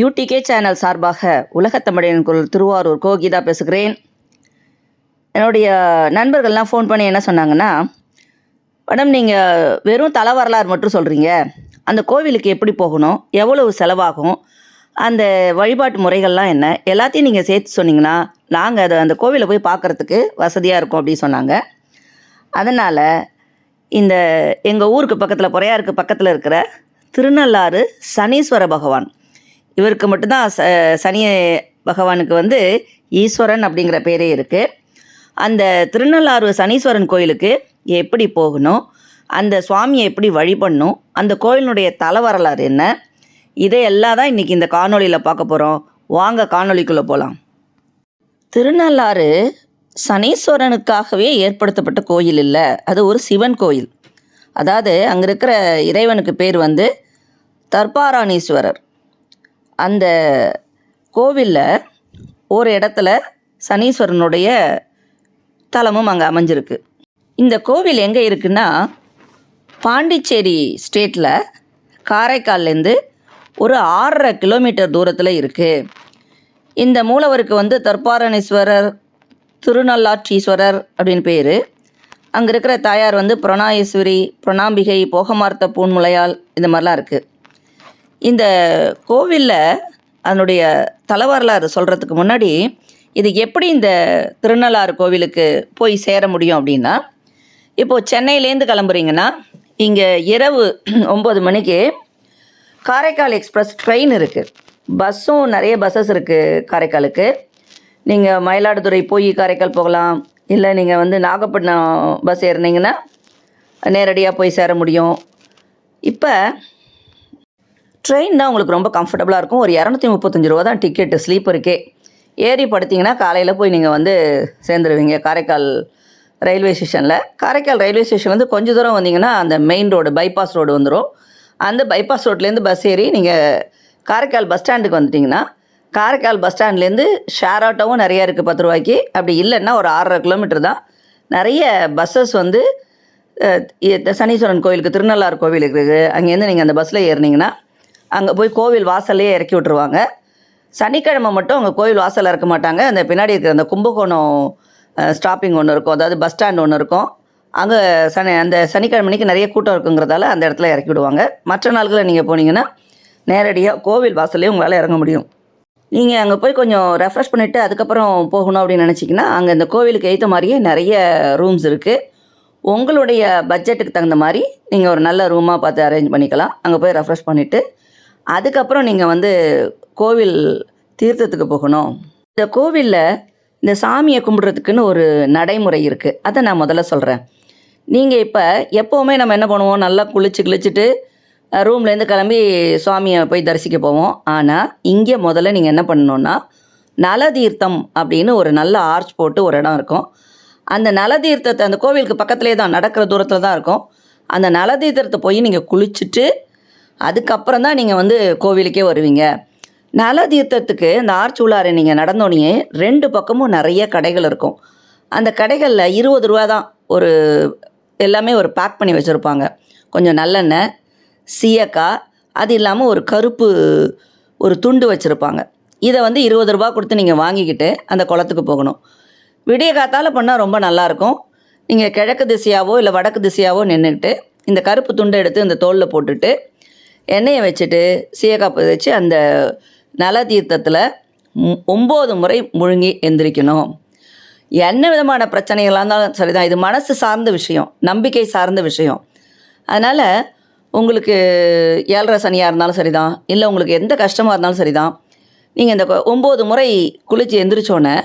UDK channel சார்பாக உலகத்தமிழின் குரல் திருவாரூர் கோகிதா பேசுகிறேன். என்னுடைய நண்பர்கள்லாம் ஃபோன் பண்ணி என்ன சொன்னாங்கன்னா மேடம் நீங்கள் வெறும் தலை வரலாறு மட்டும் சொல்கிறீங்க அந்த கோவிலுக்கு எப்படி போகணும்? எவ்வளவு செலவாகும்? அந்த வழிபாட்டு முறைகள்லாம் என்ன? எல்லாத்தையும் நீங்கள் சேர்த்து சொன்னீங்கன்னா நாங்கள் அதை அந்த கோவிலை போய் பார்க்குறதுக்கு வசதியாக இருக்கும் அப்படின்னு சொன்னாங்க. அதனால் இந்த எங்கள் ஊருக்கு பக்கத்தில் பொறையாருக்கு பக்கத்தில் இருக்கிற திருநள்ளாறு சனீஸ்வர பகவான் இவருக்கு மட்டும்தான் ச சனி பகவானுக்கு வந்து ஈஸ்வரன் அப்படிங்கிற பேரே இருக்குது அந்த திருநள்ளாறு சனீஸ்வரன் கோயிலுக்கு எப்படி போகணும்? அந்த சுவாமியை எப்படி வழிபடணும் அந்த கோயிலினுடைய தல வரலாறு என்ன? இதையெல்லாம் தான் இன்றைக்கி இந்த காணொளியில் பார்க்க போகிறோம் வாங்க காணொளிக்குள்ளே போகலாம் திருநள்ளாறு சனீஸ்வரனுக்காகவே ஏற்படுத்தப்பட்ட கோயில் இல்லை. அது ஒரு சிவன் கோயில். அதாவது அங்கே இருக்கிற இறைவனுக்கு பேர் வந்து தர்பாராணீஸ்வரர். அந்த கோவிலில் ஒரு இடத்துல சனீஸ்வரனுடைய தலமும் அங்கே அமைஞ்சிருக்கு. இந்த கோவில் எங்கே இருக்குன்னா பாண்டிச்சேரி ஸ்டேட்டில் காரைக்கால்லேருந்து ஒரு ஆறரை கிலோமீட்டர் தூரத்தில் இருக்குது இந்த மூலவருக்கு வந்து தர்பாரணீஸ்வரர் திருநள்ளாற்றீஸ்வரர் அப்படின்னு பேர். அங்கே இருக்கிற தாயார் வந்து பிரணாயஸ்வரி பிரணாம்பிகை போகமார்த்த பூன்முலையால் இந்த மாதிரிலாம் இருக்குது இந்த கோவிலில் அதனுடைய தலவரலாறு சொல்கிறதுக்கு முன்னாடி இது எப்படி இந்த திருநள்ளாறு கோவிலுக்கு போய் சேர முடியும் அப்படின்னா இப்போது சென்னையிலேருந்து கிளம்புறீங்கன்னா இங்கே இரவு ஒம்பது மணிக்கு காரைக்கால் எக்ஸ்பிரஸ் ட்ரெயின் இருக்குது பஸ்ஸும் நிறைய பஸ்ஸஸ் இருக்குது காரைக்காலுக்கு. நீங்கள் மயிலாடுதுறை போய் காரைக்கால் போகலாம். இல்லை நீங்கள் வந்து நாகப்பட்டினம் பஸ் ஏறினீங்கன்னா நேரடியாக போய் சேர முடியும். இப்போ ட்ரெயின்னா உங்களுக்கு ரொம்ப கம்ஃபர்டபுளாக இருக்கும். ஒரு இரநூத்தி முப்பத்தஞ்சு ரூபா தான் டிக்கெட்டு ஸ்லீப்பருக்கே ஏறி படுத்திங்கன்னா காலையில் போய் நீங்கள் வந்து சேர்ந்துருவீங்க. காரைக்கால் ரயில்வே ஸ்டேஷனில் காரைக்கால் ரயில்வே ஸ்டேஷன்லேருந்து கொஞ்சம் தூரம் வந்தீங்கன்னா அந்த மெயின் ரோடு பைபாஸ் ரோடு வந்துடும் அந்த பைபாஸ் ரோட்லேருந்து பஸ் ஏறி நீங்கள் காரைக்கால் பஸ் ஸ்டாண்டுக்கு வந்துட்டிங்கன்னா காரைக்கால் பஸ் ஸ்டாண்ட்லேருந்து ஷேர் ஆட்டோவும் நிறைய இருக்குது பத்து ரூபாய்க்கு. அப்படி இல்லைன்னா ஒரு ஆறரை கிலோமீட்டர் தான். நிறைய பஸ்ஸஸ் வந்து சனீஸ்வரன் கோவிலுக்கு திருநள்ளாறு கோவிலுக்கு இருக்குது. அங்கேருந்து நீங்கள் அந்த பஸ்ஸில் ஏறினீங்கன்னா அங்கே போய் கோவில் வாசல்லையே இறக்கி விட்ருவாங்க சனிக்கிழமை மட்டும் அங்கே கோவில் வாசலில் இறக்க மாட்டாங்க. அந்த பின்னாடி இருக்கிற அந்த கும்பகோணம் ஸ்டாப்பிங் ஒன்று இருக்கும். அதாவது பஸ் ஸ்டாண்ட் ஒன்று இருக்கும். அங்கே சனி அந்த சனிக்கிழமை நிறைய கூட்டம் இருக்குங்கிறதால அந்த இடத்துல இறக்கி விடுவாங்க. மற்ற நாள்களில் நீங்கள் போனீங்கன்னா நேரடியாக கோவில் வாசல்லே உங்களால் இறங்க முடியும். நீங்கள் அங்கே போய் கொஞ்சம் ரெஃப்ரெஷ் பண்ணிவிட்டு அதுக்கப்புறம் போகணும் அப்படின்னு நினச்சிங்கன்னா அங்கே இந்த கோவிலுக்கு ஏற்ற மாதிரியே நிறைய ரூம்ஸ் இருக்குது உங்களுடைய பட்ஜெட்டுக்கு தகுந்த மாதிரி நீங்கள் ஒரு நல்ல ரூமாக பார்த்து அரேஞ்ச் பண்ணிக்கலாம். அங்கே போய் ரெஃப்ரெஷ் பண்ணிவிட்டு அதுக்கப்புறம் நீங்கள் வந்து கோவில் தீர்த்தத்துக்கு போகணும். இந்த கோவிலில் இந்த சாமியை கும்பிட்றதுக்குன்னு ஒரு நடைமுறை இருக்குது அதை நான் முதல்ல சொல்கிறேன் நீங்கள் இப்போ எப்போவுமே நம்ம என்ன பண்ணுவோம்? நல்லா குளிச்சு கிழிச்சிட்டு ரூம்லேருந்து கிளம்பி சுவாமியை போய் தரிசிக்க போவோம். ஆனால் இங்கே முதல்ல நீங்கள் என்ன பண்ணணுன்னா நலதீர்த்தம் அப்படின்னு ஒரு நல்ல ஆர்ச் போட்டு ஒரு இடம் இருக்கும். அந்த நலதீர்த்தத்தை அந்த கோவிலுக்கு பக்கத்துலேயே தான் நடக்கிற தூரத்தில் தான் இருக்கும். அந்த நலதீர்த்தத்தை போய் நீங்கள் குளிச்சுட்டு அதுக்கப்புறம் தான் நீங்கள் வந்து கோவிலுக்கே வருவீங்க. நல தீர்த்தத்துக்கு இந்த ஆர்ச் உள்ளார நீங்கள் நடந்தோடனே ரெண்டு பக்கமும் நிறைய கடைகள் இருக்கும். அந்த கடைகளில் இருபது ரூபா தான் ஒரு எல்லாமே ஒரு பேக் பண்ணி வச்சுருப்பாங்க. கொஞ்சம் நல்லெண்ணெய் சீயக்காய் அது இல்லாமல் ஒரு கருப்பு ஒரு துண்டு வச்சுருப்பாங்க. இதை வந்து இருபது ரூபா கொடுத்து நீங்கள் வாங்கிக்கிட்டு அந்த குளத்துக்கு போகணும். விடிய காத்தால் பண்ணால் ரொம்ப நல்லாயிருக்கும் நீங்கள் கிழக்கு திசையாவோ இல்லை வடக்கு திசையாவோ நின்றுக்கிட்டு இந்த கருப்பு துண்டை எடுத்து இந்த தோலில் போட்டுட்டு எண்ணெயை வச்சுட்டு சீயக்காய் வச்சு அந்த நல தீர்த்தத்தில் ஒம்பது முறை முழுங்கி எந்திரிக்கணும். என்ன விதமான பிரச்சனைகளாக இருந்தாலும் சரிதான். இது மனசு சார்ந்த விஷயம். நம்பிக்கை சார்ந்த விஷயம். அதனால் உங்களுக்கு ஏழரை சனியாக இருந்தாலும் சரிதான். இல்லை உங்களுக்கு எந்த கஷ்டமாக இருந்தாலும் சரிதான். நீங்கள் இந்த ஒம்பது முறை குளித்து எந்திரிச்சோன்னே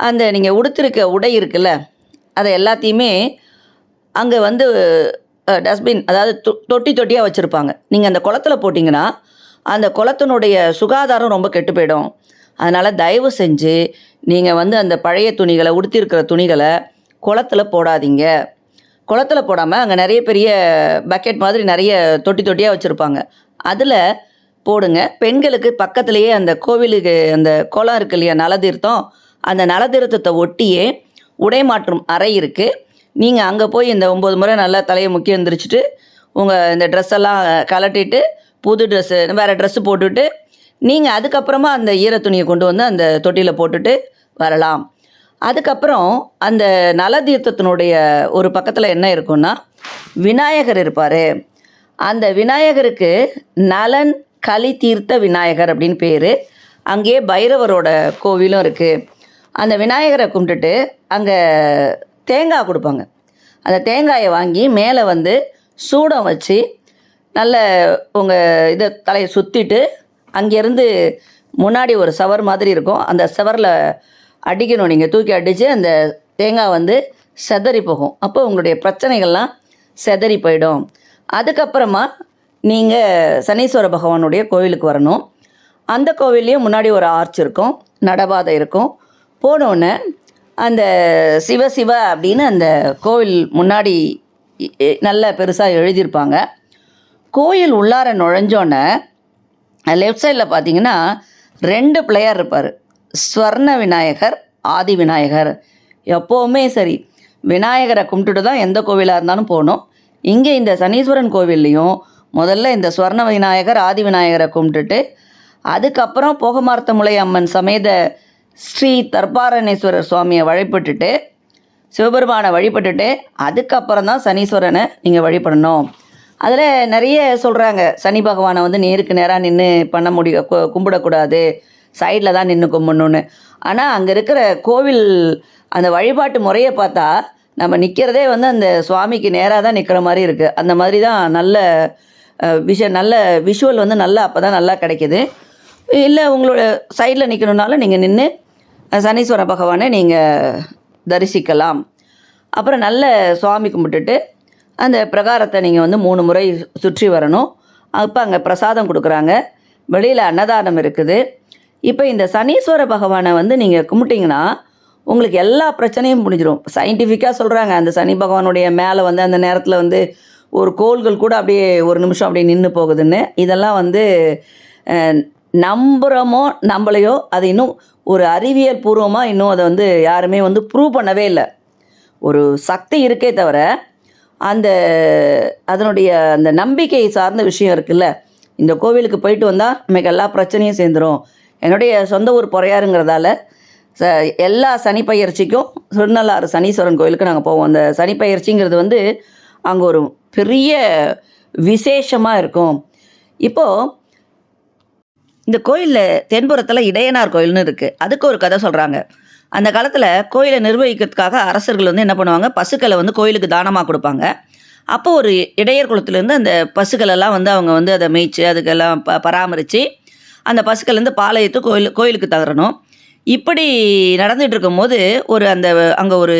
அந்த நீங்கள் உடுத்திருக்க உடை இருக்குல்ல அதை எல்லாத்தையுமே அங்கே வந்து டஸ்ட்பின் அதாவது தொ- தொட்டி தொட்டியாக வச்சுருப்பாங்க. நீங்கள் அந்த குளத்துல போட்டிங்கன்னா அந்த குளத்தினுடைய சுகாதாரம் ரொம்ப கெட்டு போயிடும். அதனால் தயவு செஞ்சு நீங்கள் வந்து அந்த பழைய துணிகளை உடுத்திருக்கிற துணிகளை குளத்துல போடாதீங்க. குளத்துல போடாமல் அங்கே நிறைய பெரிய பக்கெட் மாதிரி நிறைய தொட்டி தொட்டியாக வச்சுருப்பாங்க. அதில் போடுங்க. பெண்களுக்கு பக்கத்துலேயே அந்த கோவிலுக்கு அந்த குளம் இருக்கு இல்லையா நலதீர்த்தம்? அந்த நலதீர்த்தத்தை ஒட்டியே உடை மாற்றும் அறை இருக்குது நீங்கள் அங்கே போய் இந்த ஒம்பது முறை நல்லா தலையை முக்கி எந்திரிச்சிட்டு உங்கள் இந்த ட்ரெஸ்ஸெல்லாம் கலட்டிட்டு புது ட்ரெஸ்ஸு வேறு ட்ரெஸ்ஸு போட்டுவிட்டு நீங்கள் அதுக்கப்புறமா அந்த ஈரத்துணியை கொண்டு வந்து அந்த தொட்டியில் போட்டுட்டு வரலாம். அதுக்கப்புறம் அந்த நலதீர்த்தத்தினுடைய ஒரு பக்கத்தில் என்ன இருக்குன்னா விநாயகர் இருப்பார். அந்த விநாயகருக்கு நலன் களி தீர்த்த விநாயகர் அப்படின்னு பேர். அங்கேயே பைரவரோட கோவிலும் இருக்குது அந்த விநாயகரை கும்பிட்டுட்டு அங்கே தேங்காய் கொடுப்பாங்க. அந்த தேங்காயை வாங்கி மேலே வந்து சூடம் வச்சு நல்ல உங்கள் இதை தலையை சுற்றிட்டு அங்கேருந்து முன்னாடி ஒரு சவர் மாதிரி இருக்கும். அந்த சவரில் அடிக்கணும். நீங்கள் தூக்கி அடித்து அந்த தேங்காய் வந்து செதறி போகும். அப்போ உங்களுடைய பிரச்சனைகள்லாம் செதறி போயிடும். அதுக்கப்புறமா நீங்கள் சனீஸ்வர பகவானுடைய கோவிலுக்கு வரணும். அந்த கோவில்லையும் முன்னாடி ஒரு ஆர்ச் இருக்கும். நடபாதை இருக்கும். போனோடனே அந்த சிவ சிவ அப்படின்னு அந்த கோவில் முன்னாடி இ- நல்ல பெருசாக எழுதியிருப்பாங்க. கோயில் உள்ளார நுழைஞ்சோன்னே லெஃப்ட் சைடில் பார்த்தீங்கன்னா ரெண்டு பிளேயர் இருப்பார். ஸ்வர்ண விநாயகர் ஆதி விநாயகர். எப்போவுமே சரி விநாயகரை கும்பிட்டுட்டு தான் எந்த கோவிலாக இருந்தாலும் போகணும். இங்கே இந்த சனீஸ்வரன் கோவில்லையும் முதல்ல இந்த ஸ்வர்ண விநாயகர் ஆதி விநாயகரை கும்பிட்டுட்டு அதுக்கப்புறம் போகமார்த்தமுலை அம்மன் சமேத ஸ்ரீ தர்பாரணேஸ்வரர் சுவாமியை வழிபட்டுட்டு சிவபெருமானை வழிபட்டுட்டு அதுக்கப்புறம் தான் சனீஸ்வரனை நீங்கள் வழிபடணும். அதில் நிறைய சொல்கிறாங்க சனி பகவானை வந்து நேருக்கு நேராக நின்று பண்ண முடியும் கும்பிடக்கூடாது. சைடில் தான் நின்று கும்பிடணுன்னு ஆனால் அங்கே இருக்கிற கோவில் அந்த வழிபாட்டு முறையை பார்த்தா நம்ம நிற்கிறதே வந்து அந்த சுவாமிக்கு நேராக தான் நிற்கிற மாதிரி இருக்குது அந்த மாதிரி தான் நல்ல விஷ நல்ல விஷுவல் வந்து நல்லா அப்போ தான் நல்லா கிடைக்கிது. இல்லை உங்களோட சைடில் நிற்கணுன்னாலும் நீங்கள் நின்று சனீஸ்வர பகவானை நீங்கள் தரிசிக்கலாம். அப்புறம் நல்ல சுவாமி கும்பிட்டுட்டு அந்த பிரகாரத்தை நீங்கள் வந்து மூணு முறை சுற்றி வரணும். அப்போ அங்கே பிரசாதம் கொடுக்குறாங்க. வெளியில் அன்னதானம் இருக்குது. இப்போ இந்த சனீஸ்வர பகவானை வந்து நீங்கள் கும்பிட்டிங்கன்னா உங்களுக்கு எல்லா பிரச்சனையும் முடிஞ்சிடும் சயின்டிஃபிக்காக சொல்கிறாங்க அந்த சனி பகவானுடைய மேலே வந்து அந்த நேரத்தில் வந்து ஒரு கோள்கள் கூட அப்படியே ஒரு நிமிஷம் அப்படியே நின்று போகுதுன்னு. இதெல்லாம் வந்து நம்புகிறோமோ நம்மளையோ அது இன்னும் ஒரு அறிவியல் பூர்வமாக இன்னும் அதை வந்து யாருமே வந்து ப்ரூவ் பண்ணவே இல்லை. ஒரு சக்தி இருக்கே தவிர அந்த அதனுடைய அந்த நம்பிக்கை சார்ந்த விஷயம் இருக்குல்ல. இந்த கோவிலுக்கு போயிட்டு வந்தால் நமக்கு எல்லா பிரச்சனையும் சேர்ந்துடும் என்னுடைய சொந்த ஊர் பொறையாருங்கிறதால ச எல்லா சனி பயிற்சிக்கும் திருநள்ளாறு சனீஸ்வரன் கோயிலுக்கு நாங்கள் போவோம். அந்த சனி பயிற்சிங்கிறது வந்து அங்கே ஒரு பெரிய விசேஷமாக இருக்கும். இப்போது இந்த கோயிலில் தென்புறத்தில் இடையனார் கோயில்னு இருக்குது அதுக்கு ஒரு கதை சொல்கிறாங்க அந்த காலத்தில் கோயிலை நிர்வகிக்கிறதுக்காக அரசர்கள் வந்து என்ன பண்ணுவாங்க? பசுக்களை வந்து கோயிலுக்கு தானமாக கொடுப்பாங்க. அப்போ ஒரு இடையர் குளத்துலேருந்து அந்த பசுக்களெல்லாம் வந்து அவங்க வந்து அதை மேய்ச்சி அதுக்கெல்லாம் ப பராமரித்து அந்த பசுக்கள்லேருந்து பாலை எடுத்து கோயில் கோயிலுக்கு தரணும் இப்படி நடந்துகிட்டு இருக்கும்போது ஒரு அந்த அங்கே ஒரு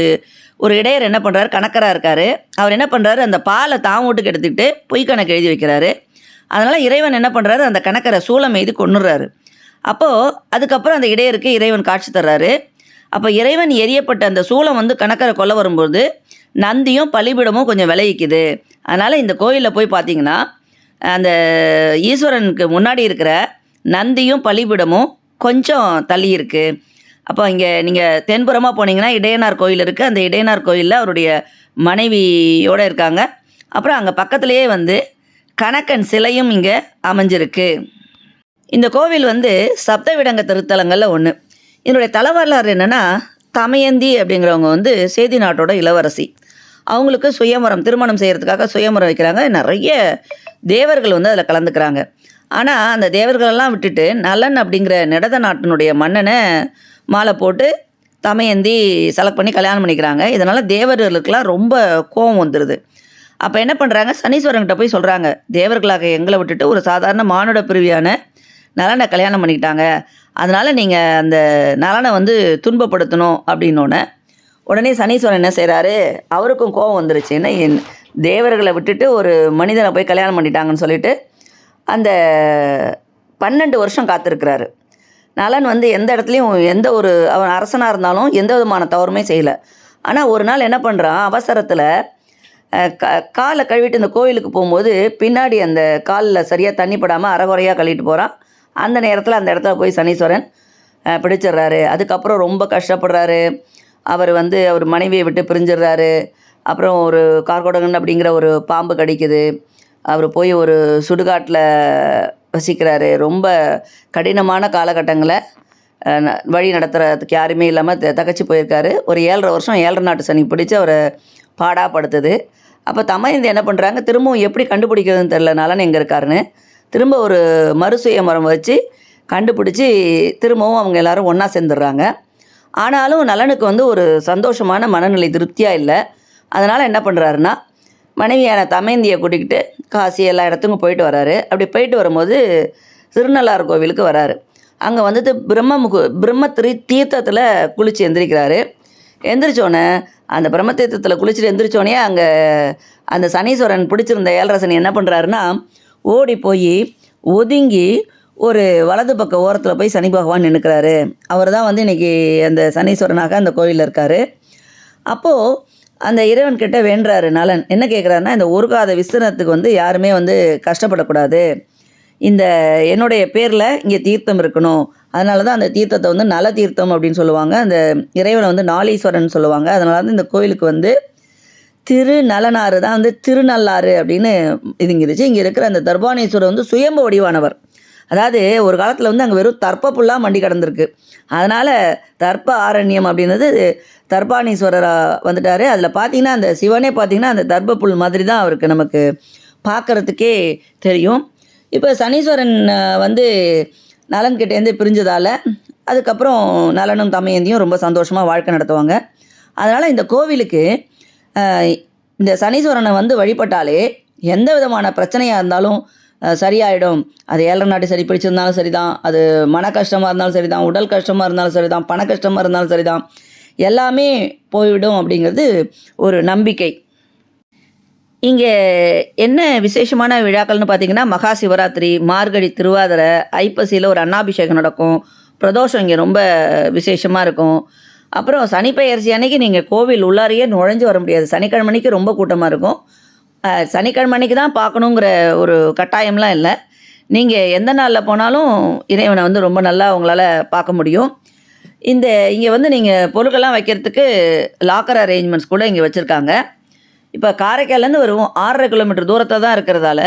ஒரு இடையர் என்ன பண்ணுறாரு கணக்கராக இருக்கார். அவர் என்ன பண்ணுறாரு அந்த பாலை தான் வீட்டுக்கு எடுத்துக்கிட்டு பொய் கணக்கு எழுதி வைக்கிறாரு. அதனால் இறைவன் என்ன பண்ணுறாரு அந்த கணக்கரை சூளம் எய்து கொன்னுறாரு. அப்போது அதுக்கப்புறம் அந்த இடையருக்கு இறைவன் காட்சி தர்றாரு. அப்போ இறைவன் எரியப்பட்ட அந்த சூளம் வந்து கணக்கரை கொல்ல வரும்போது நந்தியும் பலிபீடமும் கொஞ்சம் விளைவிக்குது. அதனால் இந்த கோயிலில் போய் பார்த்தீங்கன்னா அந்த ஈஸ்வரனுக்கு முன்னாடி இருக்கிற நந்தியும் பலிபீடமும் கொஞ்சம் தள்ளி இருக்குது அப்போ இங்கே நீங்கள் தென்புறமாக போனீங்கன்னா இடையனார் கோயில் இருக்குது அந்த இடையனார் கோயிலில் அவருடைய மனைவியோடு இருக்காங்க. அப்புறம் அங்கே பக்கத்துலேயே வந்து கணக்கன் சிலையும் இங்கே அமைஞ்சிருக்கு. இந்த கோவில் வந்து சப்தவிடங்க திருத்தலங்களில் ஒன்று இதனுடைய தலைவரலாறு என்னென்னா தமயந்தி அப்படிங்கிறவங்க வந்து சேதி நாட்டோட இளவரசி. அவங்களுக்கு சுயமரம் திருமணம் செய்கிறதுக்காக சுயமரம் வைக்கிறாங்க. நிறைய தேவர்கள் வந்து அதில் கலந்துக்கிறாங்க. ஆனால் அந்த தேவர்களெல்லாம் விட்டுட்டு நலன் அப்படிங்கிற நெடத நாட்டினுடைய மன்னனை மாலை போட்டு தமயந்தி செலக்ட் பண்ணி கல்யாணம் பண்ணிக்கிறாங்க. இதனால் தேவர்களுக்கெல்லாம் ரொம்ப கோபம் வந்துடுது அப்போ என்ன பண்ணுறாங்க சனீஸ்வரன்கிட்ட போய் சொல்கிறாங்க தேவர்களாக எங்களை விட்டுட்டு ஒரு சாதாரண மானுட பிரிவியான நலனை கல்யாணம் பண்ணிக்கிட்டாங்க. அதனால் நீங்கள் அந்த நலனை வந்து துன்பப்படுத்தணும் அப்படின்னோடனே உடனே சனீஸ்வரன் என்ன செய்கிறாரு அவருக்கும் கோபம் வந்துருச்சு. என்ன என் தேவர்களை விட்டுட்டு ஒரு மனிதனை போய் கல்யாணம் பண்ணிட்டாங்கன்னு சொல்லிட்டு அந்த பன்னெண்டு வருஷம் காத்திருக்கிறாரு. நலன் வந்து எந்த இடத்துலையும் எந்த ஒரு அவன் அரசனாக இருந்தாலும் எந்த விதமான தவறுமே செய்யலை. ஆனால் ஒரு நாள் என்ன பண்ணுறான் அவசரத்தில் காலை கழுவிட்டு இந்த கோயிலுக்கு போகும்போது பின்னாடி அந்த காலில் சரியாக தண்ணி படாமல் அறகுறையாக கழுவிட்டு போகிறான் அந்த நேரத்தில் அந்த இடத்துல போய் சனீஸ்வரன் பிடிச்சிடுறாரு. அதுக்கப்புறம் ரொம்ப கஷ்டப்படுறாரு. அவர் வந்து அவர் மனைவியை விட்டு பிரிஞ்சிடுறாரு. அப்புறம் ஒரு கார்கோடகன் அப்படிங்கிற ஒரு பாம்பு கடிக்குது. அவர் போய் ஒரு சுடுகாட்டில் வசிக்கிறாரு. ரொம்ப கடினமான காலகட்டங்களை ந- வழி நடத்துறதுக்கு யாருமே இல்லாமல் தகச்சு போயிருக்காரு. ஒரு ஏழரை வருஷம் ஏழரை நாட்டு சனி பிடிச்சி அவரை பாடாப்படுத்துது அப்போ தமையந்தி என்ன பண்ணுறாங்க திரும்பவும் எப்படி கண்டுபிடிக்கிறதுன்னு தெரில நலன் எங்கே இருக்காருன்னு. திரும்ப ஒரு மறுசுய மரம் வச்சு கண்டுபிடிச்சி திரும்பவும் அவங்க எல்லோரும் ஒன்றா சேர்ந்துடுறாங்க. ஆனாலும் நலனுக்கு வந்து ஒரு சந்தோஷமான மனநிலை திருப்தியாக இல்லை. அதனால் என்ன பண்ணுறாருன்னா மனைவியான தமேந்தியை கூட்டிக்கிட்டு காசி எல்லா இடத்துக்கும் போயிட்டு வராரு. அப்படி போயிட்டு வரும்போது திருநள்ளாறு கோவிலுக்கு வராரு. அங்கே வந்துட்டு பிரம்ம முகு பிரம்ம திரி தீர்த்தத்தில் குளித்து எந்திரிக்கிறாரு. எந்திரிச்சோன்னே அந்த பிரம்மதீர்த்தத்தில் குளிச்சுட்டு எந்திரிச்சோடனே அங்கே அந்த சனீஸ்வரன் பிடிச்சிருந்த ஏழரசன் என்ன பண்ணுறாருன்னா ஓடி போய் ஒதுங்கி ஒரு வலது பக்க ஓரத்தில் போய் சனி பகவான் நின்றுக்கிறாரு அவர் தான் வந்து இன்றைக்கி அந்த சனீஸ்வரனாக அந்த கோயிலில் இருக்கார். அப்போது அந்த இறைவன்கிட்ட வேண்டுறாரு நலன். என்ன கேட்குறாருன்னா இந்த ஒரு காத விஸ்தனத்துக்கு வந்து யாருமே வந்து கஷ்டப்படக்கூடாது. இந்த என்னுடைய பேரில் இங்கே தீர்த்தம் இருக்கணும். அதனால தான் அந்த தீர்த்தத்தை வந்து நல தீர்த்தம் அப்படின்னு சொல்லுவாங்க. அந்த இறைவனை வந்து நாளீஸ்வரன் சொல்லுவாங்க. அதனால தான் இந்த கோயிலுக்கு வந்து திருநலனாறு தான் வந்து திருநள்ளாறு அப்படின்னு இதுங்கிருச்சு. இங்கே இருக்கிற அந்த தர்பானேஸ்வரர் வந்து சுயம்பு வடிவானவர். அதாவது ஒரு காலத்தில் வந்து அங்கே வெறும் தர்ப்ப புல்லாக மண்டி கிடந்திருக்கு. அதனால் தர்ப்ப ஆரண்யம் அப்படின்றது தர்பானீஸ்வரராக வந்துட்டார். அதில் பார்த்தீங்கன்னா அந்த சிவனே பார்த்தீங்கன்னா அந்த தர்ப்ப புல் மாதிரி தான் அவருக்கு நமக்கு பார்க்குறதுக்கே தெரியும். இப்போ சனீஸ்வரன் வந்து வந்து நலன்கிட்டேருந்து பிரிஞ்சதால் அதுக்கப்புறம் நலனும் தமையந்தியும் ரொம்ப சந்தோஷமாக வாழ்க்கை நடத்துவாங்க. அதனால் இந்த கோவிலுக்கு இந்த சனீஸ்வரனை வந்து வழிபட்டாலே எந்த விதமான பிரச்சனையாக இருந்தாலும் சரியாயிடும். அது ஏழரை நாட்டு சரி பிடிச்சிருந்தாலும் சரிதான். அது மன கஷ்டமாக இருந்தாலும் சரிதான். உடல் கஷ்டமாக இருந்தாலும் சரிதான். பண கஷ்டமாக இருந்தாலும் சரிதான். எல்லாமே போய்விடும் அப்படிங்கிறது ஒரு நம்பிக்கை. இங்கே என்ன விசேஷமான விழாக்கள்னு பார்த்தீங்கன்னா மகா சிவராத்திரி மார்கழி திருவாதிரை ஐப்பசியில் ஒரு அன்னாபிஷேகம் நடக்கும். பிரதோஷம் இங்கே ரொம்ப விசேஷமாக இருக்கும். அப்புறம் சனிப்பெயர்ச்சி அன்னைக்கு நீங்கள் கோவில் உள்ளாரையே நுழைஞ்சு வர முடியாது. சனிக்கிழமைக்கு ரொம்ப கூட்டமாக இருக்கும். சனிக்கிழமைக்கு தான் பார்க்கணுங்கிற ஒரு கட்டாயம்லாம் இல்லை. நீங்கள் எந்த நாளில் போனாலும் இறைவனை வந்து ரொம்ப நல்லா உங்களால் பார்க்க முடியும். இந்த இங்கே வந்து நீங்கள் பொருட்கள்லாம் வைக்கிறதுக்கு லாக்கர் அரேஞ்ச்மெண்ட்ஸ் கூட இங்கே வச்சுருக்காங்க. இப்போ காரைக்கால்லேருந்து வருவோம் ஆறரை கிலோமீட்டர் தூரத்தில் தான் இருக்கிறதால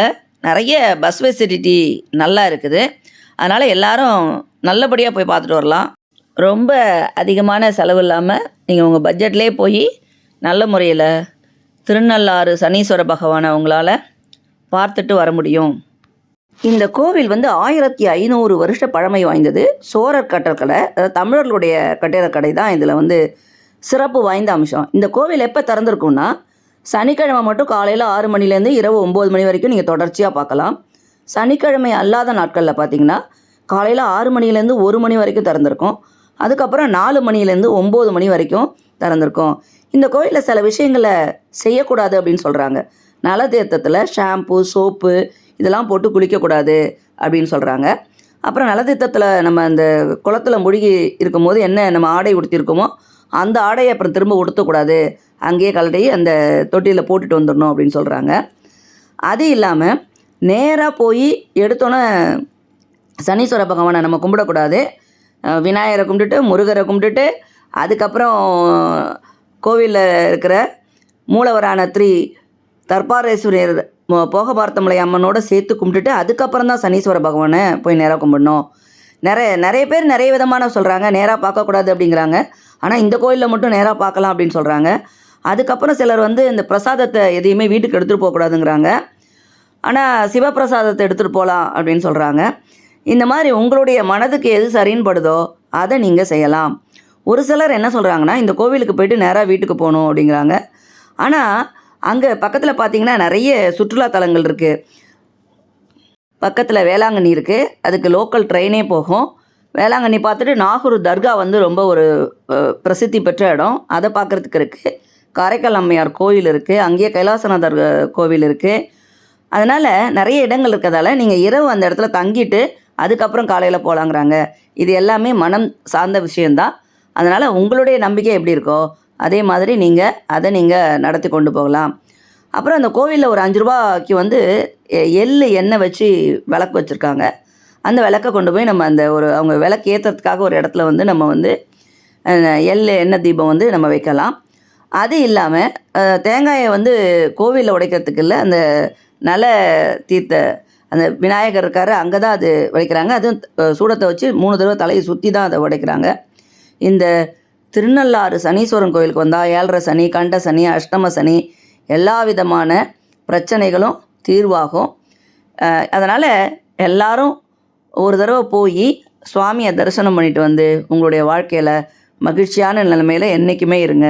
நிறைய பஸ் ஃபெசிலிட்டி நல்லா இருக்குது. அதனால் எல்லாரும் நல்லபடியாக போய் பார்த்துட்டு வரலாம். ரொம்ப அதிகமான செலவு இல்லாமல் நீங்கள் உங்கள் பட்ஜெட்லேயே போய் நல்ல முறையில் திருநள்ளாறு சனீஸ்வர பகவானை உங்களால் பார்த்துட்டு வர முடியும். இந்த கோவில் வந்து ஆயிரத்தி ஐநூறு வருஷ பழமை வாய்ந்தது. சோழர் கட்டற்கடை அதாவது தமிழர்களுடைய கட்டிடக்கடை தான் இதில் வந்து சிறப்பு வாய்ந்த அம்சம். இந்த கோவில் எப்போ திறந்திருக்கும்னா சனிக்கிழமை மட்டும் காலையில் ஆறு மணிலேருந்து இரவு ஒம்பது மணி வரைக்கும் நீங்கள் தொடர்ச்சியாக பார்க்கலாம். சனிக்கிழமை அல்லாத நாட்களில் பார்த்தீங்கன்னா காலையில் ஆறு மணிலேருந்து ஒரு மணி வரைக்கும் திறந்திருக்கும். அதுக்கப்புறம் நாலு மணிலேருந்து ஒம்பது மணி வரைக்கும் திறந்திருக்கும். இந்த கோயிலில் சில விஷயங்களை செய்யக்கூடாது அப்படின்னு சொல்கிறாங்க நல தீர்த்தத்தில் ஷாம்பு சோப்பு இதெல்லாம் போட்டு குளிக்கக்கூடாது அப்படின்னு சொல்கிறாங்க அப்புறம் நலத்தீர்த்தத்தில் நம்ம அந்த குளத்தில் மூழ்கி இருக்கும்போது என்ன நம்ம ஆடை உடுத்திருக்கோமோ அந்த ஆடையை அப்புறம் திரும்ப உடுத்தக்கூடாது. அங்கேயே கலட்டி அந்த தொட்டியில் போட்டுட்டு வந்துடணும் அப்படின்னு சொல்கிறாங்க அது இல்லாமல் நேராக போய் எடுத்தோன்னே சனீஸ்வர பகவானை நம்ம கும்பிடக்கூடாது. விநாயகரை கும்பிட்டுட்டு முருகரை கும்பிட்டுட்டு அதுக்கப்புறம் கோவிலில் இருக்கிற மூலவரான த்ரீ தர்பாரேஸ்வரர் போக பார்த்தமலை அம்மனோட சேர்த்து கும்பிட்டுட்டு அதுக்கப்புறம் தான் சனீஸ்வர பகவானை போய் நேராக கும்பிடணும். நிறைய நிறைய பேர் நிறைய விதமான சொல்கிறாங்க நேராக பார்க்கக்கூடாது அப்படிங்கிறாங்க. ஆனால் இந்த கோயிலில் மட்டும் நேராக பார்க்கலாம் அப்படின்னு சொல்கிறாங்க அதுக்கப்புறம் சிலர் வந்து இந்த பிரசாதத்தை எதையுமே வீட்டுக்கு எடுத்துகிட்டு போகக்கூடாதுங்கிறாங்க. ஆனால் சிவப்பிரசாதத்தை எடுத்துகிட்டு போகலாம் அப்படின்னு சொல்கிறாங்க இந்த மாதிரி உங்களுடைய மனதுக்கு எது சரின்னு படுதோ அதை நீங்கள் செய்யலாம். ஒரு சிலர் என்ன சொல்கிறாங்கன்னா இந்த கோவிலுக்கு போயிட்டு நேராக வீட்டுக்கு போகணும் அப்படிங்கிறாங்க. ஆனால் அங்கே பக்கத்தில் பார்த்தீங்கன்னா நிறைய சுற்றுலா தலங்கள் இருக்குது பக்கத்தில் வேளாங்கண்ணி இருக்குது அதுக்கு லோக்கல் ட்ரெயினே போகும். வேளாங்கண்ணி பார்த்துட்டு நாகூர் தர்கா வந்து ரொம்ப ஒரு பிரசித்தி பெற்ற இடம். அதை பார்க்குறதுக்கு இருக்குது காரைக்கால் அம்மையார் கோயில் இருக்குது அங்கேயே கைலாசநாதர் கோவில் இருக்குது அதனால் நிறைய இடங்கள் இருக்கிறதால நீங்கள் இரவு அந்த இடத்துல தங்கிட்டு அதுக்கப்புறம் காலையில் போகலாங்கிறாங்க இது எல்லாமே மனம் சார்ந்த விஷயந்தான் அதனால் உங்களுடைய நம்பிக்கை எப்படி இருக்கோ அதே மாதிரி நீங்கள் அதை நீங்கள் நடத்தி கொண்டு போகலாம். அப்புறம் அந்த கோவிலில் ஒரு அஞ்சு ரூபாய்க்கு வந்து எ- எண்ணெய் வச்சு விளக்கு வச்சுருக்காங்க. அந்த விளக்கை கொண்டு போய் நம்ம அந்த ஒரு அவங்க விளக்கு ஏற்றுறதுக்காக ஒரு இடத்துல வந்து நம்ம வந்து எள் எள்ளு எண்ணெய் தீபம் வந்து நம்ம வைக்கலாம். அது இல்லாமல் தேங்காயை வந்து கோவிலில் உடைக்கிறதுக்கு இல்லை அந்த நல தீர்த்த அந்த விநாயகர் இருக்காரு அங்கே தான் அது உடைக்கிறாங்க. அதுவும் சூடத்தை வச்சு மூணு தடவை தலையை சுற்றி தான் அதை உடைக்கிறாங்க. இந்த திருநள்ளாறு சனீஸ்வரன் கோயிலுக்கு வந்தால் ஏழரை சனி கண்ட சனி அஷ்டம சனி எல்லா விதமான பிரச்சனைகளும் தீர்வாகும். அதனால் எல்லாரும் ஒரு தடவை போய் சுவாமியை தரிசனம் பண்ணிட்டு வந்து உங்களுடைய வாழ்க்கையில் மகிழ்ச்சியான நிலைமையில் என்றைக்குமே இருங்க.